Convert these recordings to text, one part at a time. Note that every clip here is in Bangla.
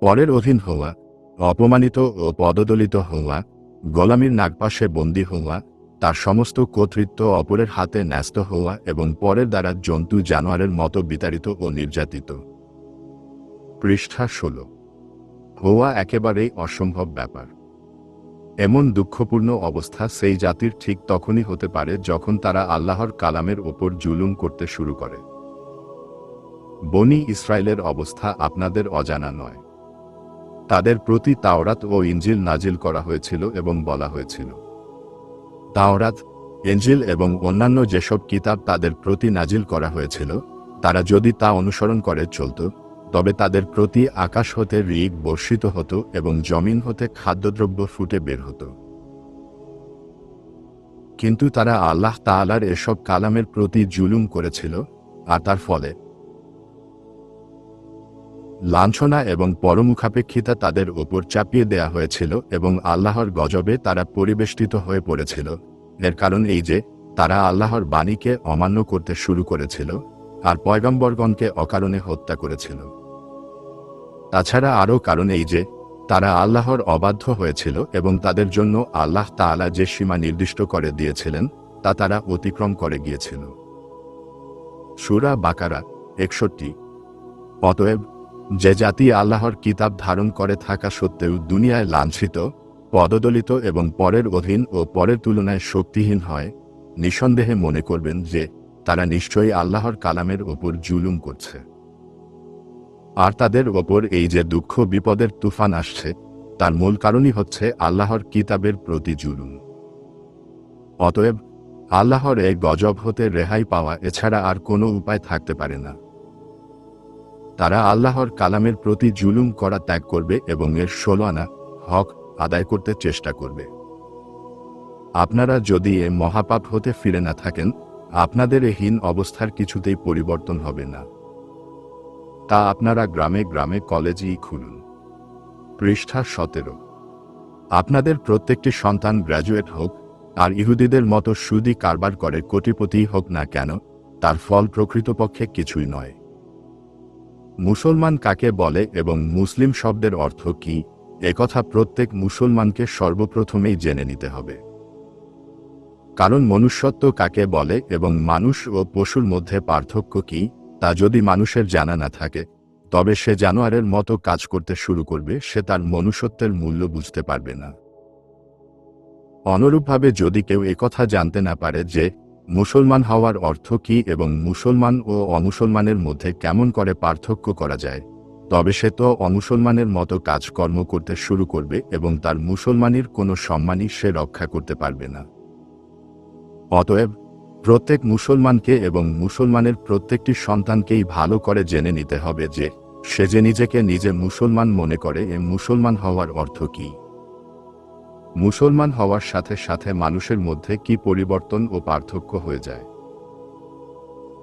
পরের অধীন হওয়া, অপমানিত ও পদদলিত হওয়া, গোলামীর নাগপাশে বন্দী হওয়া, তার সমস্ত কর্তৃত্ব অপরের হাতে ন্যস্ত হওয়া এবং পরের দ্বারা জন্তু জানোয়ারের মতো বিতাড়িত ও নির্যাতিত। পৃষ্ঠা ষোলো। হওয়া একেবারেই অসম্ভব ব্যাপার। এমন দুঃখপূর্ণ অবস্থা সেই জাতির ঠিক তখনই হতে পারে যখন তারা আল্লাহর কালামের ওপর জুলুম করতে শুরু করে। বনি ইসরায়েলের অবস্থা আপনাদের অজানা নয়। তাদের প্রতি তাওরাত ও ইঞ্জিল নাজিল করা হয়েছিল এবং বলা হয়েছিল। তাওরাত এঞ্জিল এবং অন্যান্য যেসব কিতাব তাদের প্রতি নাজিল করা হয়েছিল, তারা যদি তা অনুসরণ করে চলত, তবে তাদের প্রতি আকাশ হতে ঋগ বর্ষিত হতো এবং জমিন হতে খাদ্যদ্রব্য ফুটে বের হতো। কিন্তু তারা আল্লাহ তাআলার এসব কালামের প্রতি জুলুম করেছিল, আর তার ফলে লাঞ্ছনা এবং পরমুখাপেক্ষিতা তাদের ওপর চাপিয়ে দেয়া হয়েছিল এবং আল্লাহর গজবে তারা পরিবেষ্টিত হয়ে পড়েছিল। এর কারণ এই যে, তারা আল্লাহর বাণীকে অমান্য করতে শুরু করেছিল আর পয়গম্বরগণকে অকারণে হত্যা করেছিল। তাছাড়া আরও কারণ এই যে, তারা আল্লাহর অবাধ্য হয়েছিল এবং তাদের জন্য আল্লাহ তাআলা যে সীমা নির্দিষ্ট করে দিয়েছিলেন, তা তারা অতিক্রম করে গিয়েছিল। সুরা বাকারা একষট্টি। অতএব যে জাতি আল্লাহর কিতাব ধারণ করে থাকা সত্ত্বেও দুনিয়ায় লাঞ্ছিত, পদদলিত এবং পরের অধীন ও পরের তুলনায় শক্তিহীন হয়, নিঃসন্দেহে মনে করবেন যে তারা নিশ্চয়ই আল্লাহর কালামের ওপর জুলুম করছে। আর তাদের ওপর এই যে দুঃখ বিপদের তুফান আসছে, তার মূল কারণই হচ্ছে আল্লাহর কিতাবের প্রতি জুলুম। অতএব আল্লাহর এই গজব হতে রেহাই পাওয়া এছাড়া আর কোনো উপায় থাকতে পারে না। তারা আল্লাহর কালামের প্রতি জুলুম করা ত্যাগ করবে এবং এর ষোলো আনা হক আদায় করতে চেষ্টা করবে। আপনারা যদি এ মহাপাপ হতে ফিরে না থাকেন, আপনাদের এ হীন অবস্থার কিছুতেই পরিবর্তন হবে না। তা আপনারা গ্রামে গ্রামে কলেজেই খুলুন। পৃষ্ঠা সতেরো। আপনাদের প্রত্যেকটি সন্তান গ্র্যাজুয়েট হোক, আর ইহুদিদের মতো সুদি কারবার করে কোটিপতি হোক না কেন, তার ফল প্রকৃতপক্ষে কিছুই নয়। মুসলমান কাকে বলে এবং মুসলিম শব্দের অর্থ কি একথা প্রত্যেক মুসলমানকে সর্বপ্রথমেই জেনে নিতে হবে। কারণ মনুষ্যত্ব কাকে বলে এবং মানুষ ও পশুর মধ্যে পার্থক্য কি, তা যদি মানুষের জানা না থাকে, তবে সে জানোয়ারের মতো কাজ করতে শুরু করবে, সে তার মনুষ্যত্বের মূল্য বুঝতে পারবে না। অনুরূপভাবে যদি কেউ একথা জানতে না পারে যে মুসলমান হওয়ার অর্থ কি এবং মুসলমান ও অমুসলমানের মধ্যে কেমন করে পার্থক্য করা যায়? তবে সে তো অমুসলমানের মতো কাজকর্ম করতে শুরু করবে এবং তার মুসলমানের কোনো সম্মানই সে রক্ষা করতে পারবে না। অতএব, প্রত্যেক মুসলমানকে এবং মুসলমানের প্রত্যেকটি সন্তানকেই ভালো করে জেনে নিতে হবে যে, সে যে নিজেকে নিজে মুসলমান মনে করে এ মুসলমান হওয়ার অর্থ কি। মুসলমান হওয়ার সাথে সাথে মানুষের মধ্যে কি পরিবর্তন ও পার্থক্য হয়ে যায়?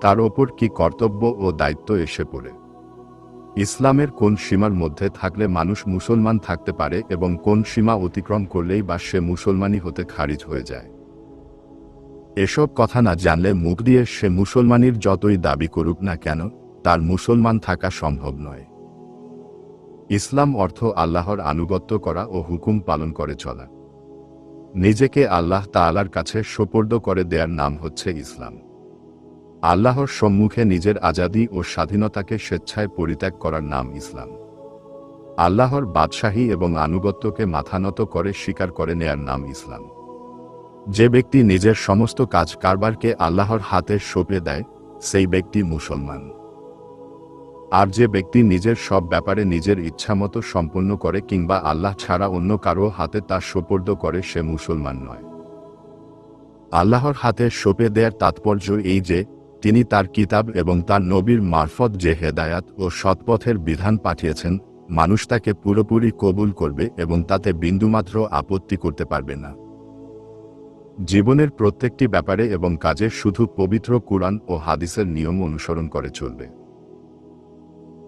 তার ওপর কি কর্তব্য ও দায়িত্ব এসে পড়ে? ইসলামের কোন সীমার মধ্যে থাকলে মানুষ মুসলমান থাকতে পারে এবং কোন সীমা অতিক্রম করলেই বা সে মুসলমানই হতে খারিজ হয়ে যায়? এসব কথা না জানলে মুখ দিয়ে সে মুসলমানির যতই দাবি করুক না কেন, তার মুসলমান থাকা সম্ভব নয়। ইসলাম অর্থ আল্লাহর আনুগত্য করা ও হুকুম পালন করে চলা। নিজেকে আল্লাহ তাআলার কাছে সোপর্দ করে দেয়ার নাম হচ্ছে ইসলাম। আল্লাহর সম্মুখে নিজের আজাদি ও স্বাধীনতাকে স্বেচ্ছায় পরিত্যাগ করার নাম ইসলাম। আল্লাহর বাদশাহী এবং আনুগত্যকে মাথানত করে স্বীকার করে নেয়ার নাম ইসলাম। যে ব্যক্তি নিজের সমস্ত কাজ কারবারকে আল্লাহর হাতে সঁপে দেয়, সেই ব্যক্তি মুসলমান। আর যে ব্যক্তি নিজের সব ব্যাপারে নিজের ইচ্ছামতো সম্পন্ন করে কিংবা আল্লাহ ছাড়া অন্য কারও হাতে তা সোপর্দ করে সে মুসলমান নয়। আল্লাহর হাতে সোপে দেয়ার তাৎপর্য এই যে, তিনি তার কিতাব এবং তার নবীর মারফত যে হেদায়াত ও সৎপথের বিধান পাঠিয়েছেন, মানুষ তাকে পুরোপুরি কবুল করবে এবং তাতে বিন্দুমাত্র আপত্তি করতে পারবে না। জীবনের প্রত্যেকটি ব্যাপারে এবং কাজে শুধু পবিত্র কুরআন ও হাদিসের নিয়ম অনুসরণ করে চলবে।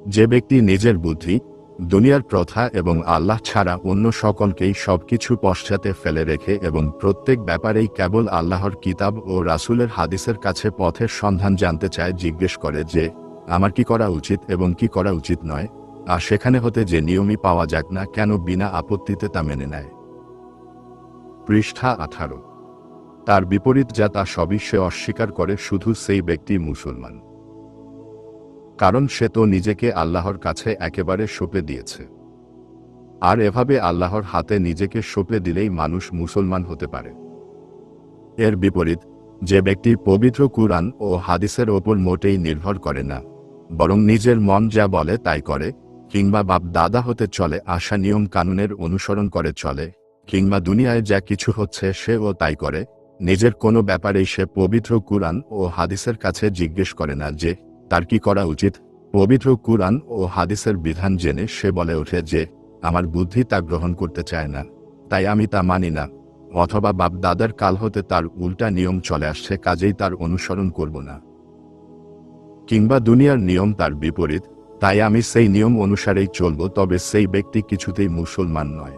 যে ব্যক্তি নিজের বুদ্ধি, দুনিয়ার প্রথা এবং আল্লাহ ছাড়া অন্য সকলকেই সবকিছু পশ্চাতে ফেলে রেখে এবং প্রত্যেক ব্যাপারেই কেবল আল্লাহর কিতাব ও রাসূলের হাদিসের কাছে পথের সন্ধান জানতে চায় জিজ্ঞেস করে যে, আমার কি করা উচিত এবং কি করা উচিত নয়? আর সেখানে হতে যে নিয়মই পাওয়া যাক না কেন বিনা আপত্তিতে তা মেনে নেয়। পৃষ্ঠা আঠারো। তার বিপরীত যা তা সবই সে অস্বীকার করে শুধু সেই ব্যক্তি মুসলমান। কারণ সে তো নিজেকে আল্লাহর কাছে একেবারে সঁপে দিয়েছে। আর এভাবে আল্লাহর হাতে নিজেকে সঁপে দিলেই মানুষ মুসলমান হতে পারে। এর বিপরীত, যে ব্যক্তি পবিত্র কুরআন ও হাদিসের ওপর মোটেই নির্ভর করে না, বরং নিজের মন যা বলে তাই করে, কিংবা বাপ দাদা হতে চলে আশা নিয়ম কানুনের অনুসরণ করে চলে, কিংবা দুনিয়ায় যা কিছু হচ্ছে সেও তাই করে, নিজের কোনো ব্যাপারেই সে পবিত্র কুরআন ও হাদিসের কাছে জিজ্ঞেস করে না যে তার কি করা উচিত? পবিত্র কুরআন ও হাদিসের বিধান জেনে সে বলে ওঠে যে, আমার বুদ্ধি তা গ্রহণ করতে চায় না, তাই আমি তা মানি না, অথবা বাপ দাদার কাল হতে তার উল্টা নিয়ম চলে আসছে, কাজেই তার অনুসরণ করব না। কিংবা দুনিয়ার নিয়ম তার বিপরীত, তাই আমি সেই নিয়ম অনুসারেই চলব, তবে সেই ব্যক্তি কিছুতেই মুসলমান নয়।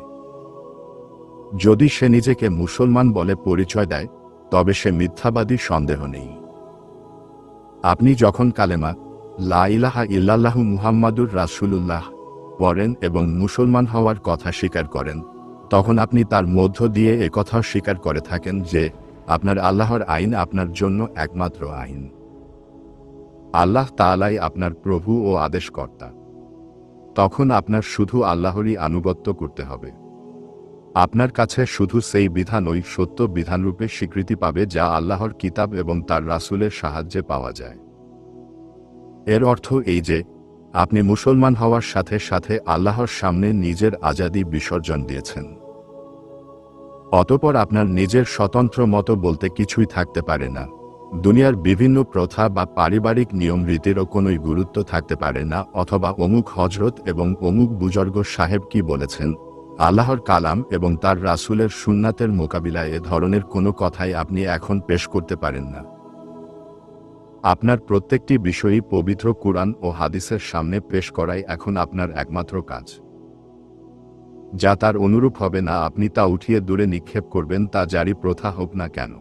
যদি সে নিজেকে মুসলমান বলে পরিচয় দেয়, তবে সে মিথ্যাবাদী সন্দেহ নেই। আপনি যখন কালেমা, লা ইলাহা ইল্লাল্লাহু মুহাম্মাদুর রাসূলুল্লাহ, পড়েন এবং মুসলমান হওয়ার কথা স্বীকার করেন, তখন আপনি তার মধ্য দিয়ে একথাও স্বীকার করে থাকেন যে, আপনার আল্লাহর আইন আপনার জন্য একমাত্র আইন। আল্লাহ তাআলাই আপনার প্রভু ও আদেশকর্তা। তখন আপনার শুধু আল্লাহরই আনুগত্য করতে হবে। আপনার কাছে শুধু সেই বিধানই সত্য বিধানরূপে স্বীকৃতি পাবে যা আল্লাহর কিতাব এবং তার রাসূলের সাহায্যে পাওয়া যায়। এর অর্থ এই যে, আপনি মুসলমান হওয়ার সাথে সাথে আল্লাহর সামনে নিজের আজাদি বিসর্জন দিয়েছেন। অতপর আপনার নিজের স্বতন্ত্র মতো বলতে কিছুই থাকতে পারে না। দুনিয়ার বিভিন্ন প্রথা বা পারিবারিক নিয়ম রীতিরও কোনোই গুরুত্ব থাকতে পারে না অথবা অমুক হজরত এবং অমুক বুজর্গ সাহেব কি বলেছেন? আল্লাহর কালাম এবং তার রাসূলের সুন্নাতের মোকাবিলায় এ ধরনের কোনো কথাই আপনি এখন পেশ করতে পারেন না। আপনার প্রত্যেকটি বিষয়ই পবিত্র কুরআন ও হাদিসের সামনে পেশ করাই এখন আপনার একমাত্র কাজ। যা তার অনুরূপ হবে না আপনি তা উঠিয়ে দূরে নিক্ষেপ করবেন তা জারি প্রথা হোক না কেন।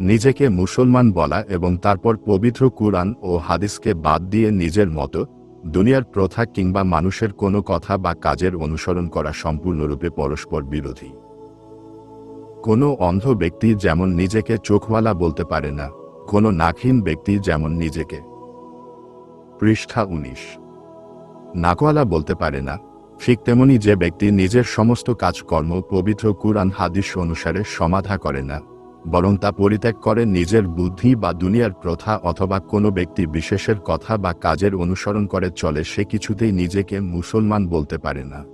নিজেকে মুসলমান বলা এবং তারপর পবিত্র কুরআন ও হাদিসকে বাদ দিয়ে নিজের মতো দুনিয়ার প্রথা কিংবা মানুষের কোনো কথা বা কাজের অনুসরণ করা সম্পূর্ণরূপে পরস্পর বিরোধী। কোনো অন্ধ ব্যক্তি যেমন নিজেকে চোখওয়ালা বলতে পারে না, কোনো নাকহীন ব্যক্তি যেমন নিজেকে। পৃষ্ঠা উনিশ। নাকওয়ালা বলতে পারে না, ঠিক তেমনি যে ব্যক্তি নিজের সমস্ত কাজকর্ম পবিত্র কুরআন হাদিস অনুসারে সমাধা করে না। বরং তা পরিত্যাগ করে নিজের বুদ্ধি বা দুনিয়ার প্রথা অথবা কোনো ব্যক্তি বিশেষের কথা বা কাজের অনুসরণ করে চলে সে কিছুতেই নিজেকে মুসলমান বলতে পারে না।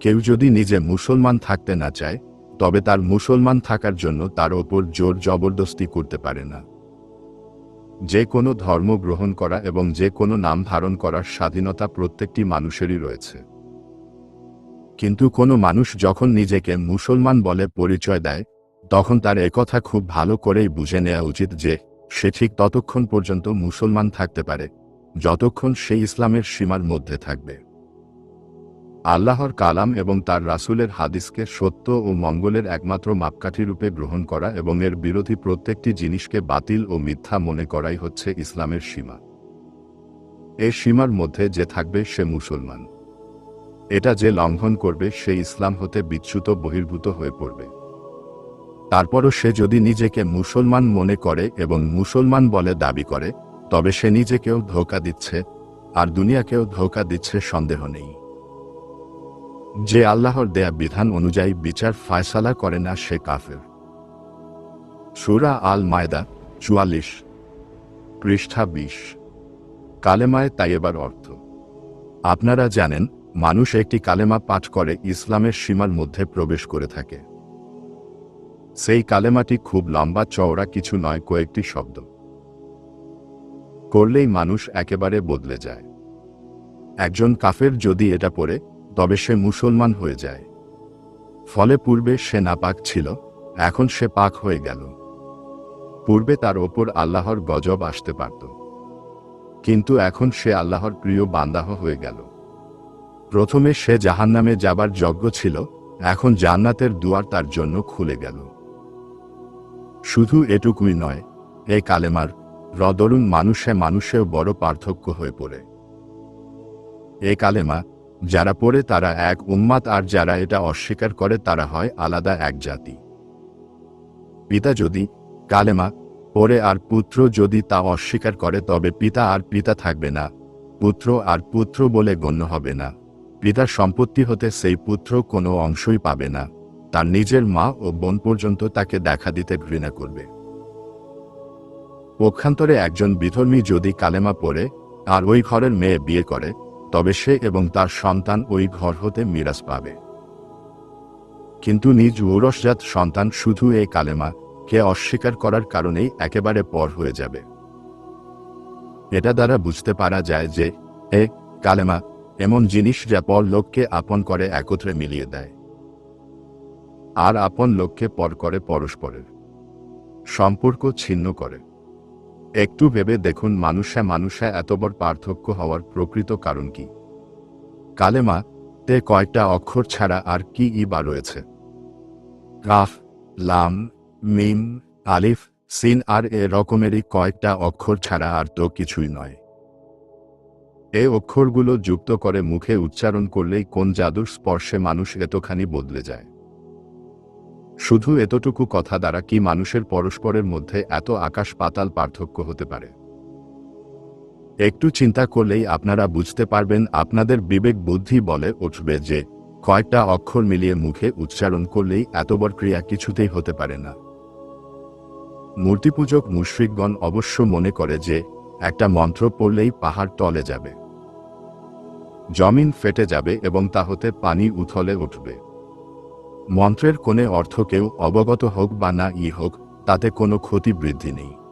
কেউ যদি নিজে মুসলমান থাকতে না চায়, তবে তার মুসলমান থাকার জন্য তার ওপর জোর জবরদস্তি করতে পারে না। যে কোনো ধর্ম গ্রহণ করা এবং যে কোনো নাম ধারণ করার স্বাধীনতা প্রত্যেকটি মানুষেরই রয়েছে। কিন্তু কোনো মানুষ যখন নিজেকে মুসলমান বলে পরিচয় দেয় তখন তার একথা খুব ভালো করেই বুঝে নেওয়া উচিত যে, সে ঠিক ততক্ষণ পর্যন্ত মুসলমান থাকতে পারে, যতক্ষণ সে ইসলামের সীমার মধ্যে থাকবে। আল্লাহর কালাম এবং তার রাসূলের হাদিসকে সত্য ও মঙ্গলের একমাত্র মাপকাঠি রূপে গ্রহণ করা এবং এর বিরোধী প্রত্যেকটি জিনিসকে বাতিল ও মিথ্যা মনে করাই হচ্ছে ইসলামের সীমা। এ সীমার মধ্যে যে থাকবে সে মুসলমান। এটা যে লঙ্ঘন করবে সে ইসলাম হতে বিচ্যুত বহির্ভূত হয়ে পড়বে। তারপরও সে যদি নিজেকে মুসলমান মনে করে এবং মুসলমান বলে দাবি করে, তবে সে নিজেকেও ধোকা দিচ্ছে, আর দুনিয়াকেও ধোকা দিচ্ছে সন্দেহ নেই। যে আল্লাহর দেয়া বিধান অনুযায়ী বিচার ফায়সালা করে না সে কাফের। সুরা আল মায়দা চুয়াল্লিশ, পৃষ্ঠা বিশ। কালেমায় তাইয়েবার অর্থ। আপনারা জানেন, মানুষ একটি কালেমা পাঠ করে ইসলামের সীমার মধ্যে প্রবেশ করে থাকে। সেই কালেমাটি খুব লম্বা, চওড়া কিছু নয়, কয়েকটি শব্দ। করলেই মানুষ একেবারে বদলে যায়। একজন কাফের যদি এটা পড়ে, তবে সে মুসলমান হয়ে যায়। ফলে পূর্বে সে নাপাক ছিল, এখন সে পাক হয়ে গেল। পূর্বে তার ওপর আল্লাহর গজব আসতে পারত। কিন্তু এখন সে আল্লাহর প্রিয় বান্দাহ হয়ে গেল। প্রথমে সে জাহান্নামে যাবার যজ্ঞ ছিল, এখন জান্নাতের দুয়ার তার জন্য খুলে গেল। শুধু এটুকুই নয় এ কালেমার রদরুন মানুষে মানুষেও বড় পার্থক্য হয়ে পড়ে। এ কালেমা, যারা পড়ে তারা এক উম্মাত, আর যারা এটা অস্বীকার করে তারা হয় আলাদা এক জাতি। পিতা যদি কালেমা পড়ে আর পুত্র যদি তা অস্বীকার করে, তবে পিতা আর পিতা থাকবে না। পুত্র আর পুত্র বলে গণ্য হবে না। পিতার সম্পত্তি হতে সেই পুত্র কোনো অংশই পাবে না। তার নিজের মা ও বোন পর্যন্ত তাকে দেখা দিতে ঘৃণা করবে। পক্ষান্তরে একজন বিধর্মী যদি কালেমা পড়ে, আর ওই ঘরের মেয়ে বিয়ে করে, তবে সে এবং তার সন্তান ওই ঘর হতে মিরাজ পাবে। কিন্তু নিজ ঔরসজাত সন্তান শুধু এই কালেমা, কে অস্বীকার করার কারণেই একেবারে পর হয়ে যাবে। এটা দ্বারা বুঝতে পারা যায় যে, এ কালেমা, এমন জিনিস যা পর লোককে আপন করে একত্রে মিলিয়ে দেয়। আর আপন লোককে পর করে পরস্পরের সম্পর্ক ছিন্ন করে। একটু ভেবে দেখুন মানুষে মানুষে এত বড় পার্থক্য হওয়ার প্রকৃত কারণ কি। কালেমা, তে কয়েকটা অক্ষর ছাড়া আর কি ই বা রয়েছে? কাফ, লাম, মিম, আলিফ, সিন আর এ রকমেরই কয়েকটা অক্ষর ছাড়া আর তো কিছুই নয়। এ অক্ষরগুলো যুক্ত করে মুখে উচ্চারণ করলেই কোন জাদুর স্পর্শে মানুষ এতখানি বদলে যায়। শুধু এতটুকু কথা দ্বারা কি মানুষের পরস্পরের মধ্যে এত আকাশ পাতাল পার্থক্য হতে পারে? একটু চিন্তা করলেই আপনারা বুঝতে পারবেন আপনাদের বিবেক বুদ্ধি বলে উঠবে যে, কয়েকটা অক্ষর মিলিয়ে মুখে উচ্চারণ করলেই এত বড় ক্রিয়া কিছুতেই হতে পারে না। মূর্তিপূজক মুশ্রিকগণ অবশ্য মনে করে যে, একটা মন্ত্র পড়লেই পাহাড় টলে যাবে। জমিন ফেটে যাবে এবং তা হতে পানি উথলে উঠবে। মন্ত্রের কোনে অর্থ কেউ অবগত হোক বা না ই হোক, তাতে কোনো ক্ষতি বৃদ্ধি নেই।